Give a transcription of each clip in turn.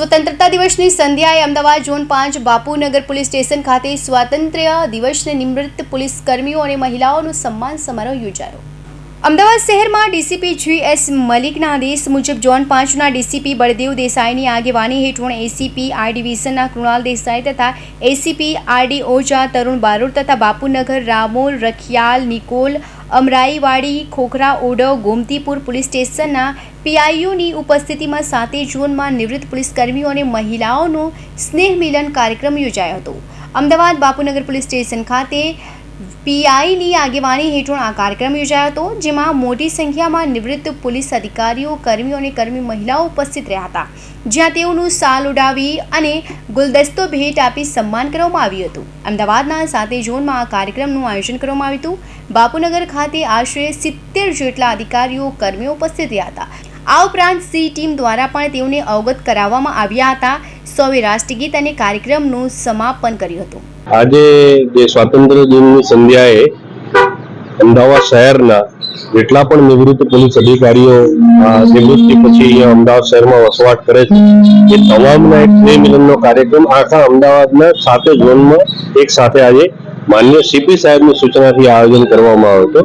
સ્વતંત્રતા દિવસની સંધ્યાએ અમદાવાદ ઝોન પાંચ બાપુનગર પોલીસ સ્ટેશન ખાતે સ્વાતંત્ર્ય દિવસને નિમૃત્ત પોલીસ કર્મીઓ અને મહિલાઓનો સન્માન સમારોહ યોજાયો. અમદાવાદ શહેરમાં ડીસીપી જી એસ મલિકના આદેશ મુજબ ઝોન પાંચના ડીસીપી બળદેવ દેસાઈની આગેવાની હેઠળ એસીપી આર ડિવિઝનના કૃણાલ દેસાઈ તથા ACP R D Ojha, Tarun Barot તથા બાપુનગર, રામોલ, રખિયાલ, નિકોલ, અમરાઈવાડી, ખોખરા, ઓડવ, ગોમતીપુર પોલીસ સ્ટેશનના પીઆઈયુની ઉપસ્થિતિમાં સાતે ઝોનમાં નિવૃત્ત પોલીસ કર્મીઓ અને મહિલાઓનું સ્નેહ મિલન કાર્યક્રમ યોજાયો હતો. અમદાવાદ બાપુનગર પોલીસ સ્ટેશન ખાતે પીઆઈની આગેવાની હેઠળ આ કાર્યક્રમ યોજાયો હતો, જેમાં મોટી સંખ્યામાં નિવૃત્ત પોલીસ અધિકારીઓ, કર્મીઓ અને કર્મી મહિલાઓ ઉપસ્થિત રહ્યા હતા. જ્યાં તેઓનું સાલ ઉડાવી અને ગુલદસ્તો ભેટ આપી સન્માન કરવામાં આવ્યું હતું. અમદાવાદના સાતે ઝોનમાં આ કાર્યક્રમનું આયોજન કરવામાં આવ્યું હતું. બાપુનગર ખાતે આશરે સિત્તેર જેટલા અધિકારીઓ, કર્મીઓ ઉપસ્થિત રહ્યા હતા. આ ઉપરાંત સી ટીમ દ્વારા પણ તેઓને અવગત કરાવવામાં આવ્યા હતા. સૌએ રાષ્ટ્રગીત અને કાર્યક્રમનું સમાપન કર્યું હતું. આજે જે સ્વાતંત્ર્ય દિનની સંધ્યાએ અમદાવાદ શહેરના જેટલા પણ નિવૃત્ત પોલીસ અધિકારીઓ નિવૃત્તિ પછી અહીંયા અમદાવાદ શહેરમાં વસવાટ કરે છે, એ તમામના એક મિલનનો કાર્યક્રમ આખા અમદાવાદના સાતે ઝોનમાં એક સાથે આજે માન્ય સીપી સાહેબની સૂચનાથી આયોજન કરવામાં આવ્યો હતો.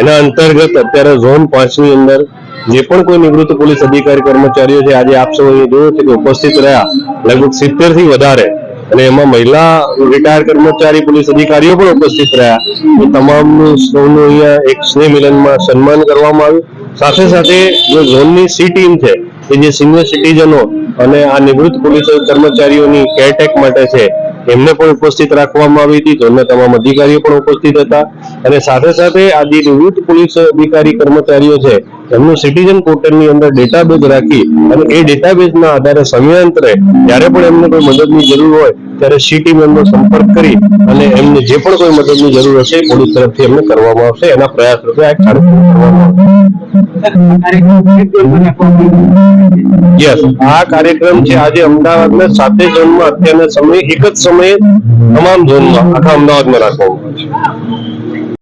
એના અંતર્ગત અત્યારે ઝોન પાંચની અંદર જે પણ કોઈ નિવૃત્ત પોલીસ અધિકારી, કર્મચારીઓ છે, આજે આપ સૌ અહીં જોયું છે કે ઉપસ્થિત રહ્યા, લગભગ સિત્તેરથી વધારે. અને એમાં મહિલા રિટાયર કર્મચારી, પોલીસ અધિકારીઓ પણ ઉપસ્થિત રહ્યા. એ તમામનું સૌનું અહીંયા એક સ્નેહ મિલનમાં સન્માન કરવામાં આવ્યું. સાથે સાથે જે ઝોનની સી ટીમ છે કે જે સિનિયર સિટીઝનો અને આ નિવૃત્ત પોલીસ કર્મચારીઓની કેરટેક માટે છે એમને પણ ઉપસ્થિત રાખવામાં આવી હતી તેમના તમામ અધિકારીઓ પણ ઉપસ્થિત હતા. અને સાથે સાથે આ જે નિવૃત્ત પોલીસ અધિકારી કર્મચારીઓ છે, એમનું સિટીઝન પોર્ટલની અંદર ડેટાબેઝ રાખી અને એ ડેટાબેઝના આધારે સમયાંતરે જ્યારે પણ એમને કોઈ મદદની જરૂર હોય, ત્યારે સી ટીમ સંપર્ક કરી અને એમને જે પણ કોઈ મદદની જરૂર હશે પોલીસ તરફથી એમને કરવામાં આવશે. એના પ્રયાસ રૂપે આ કાર્યક્રમ કરવામાં આવશે. યસ આ કાર્યક્રમ છે આજે અમદાવાદના સાતે ઝોનમાં. અત્યારના સમયે, એક જ સમયે તમામ ઝોનમાં, આખા અમદાવાદમાં રાખવામાં આવે છે.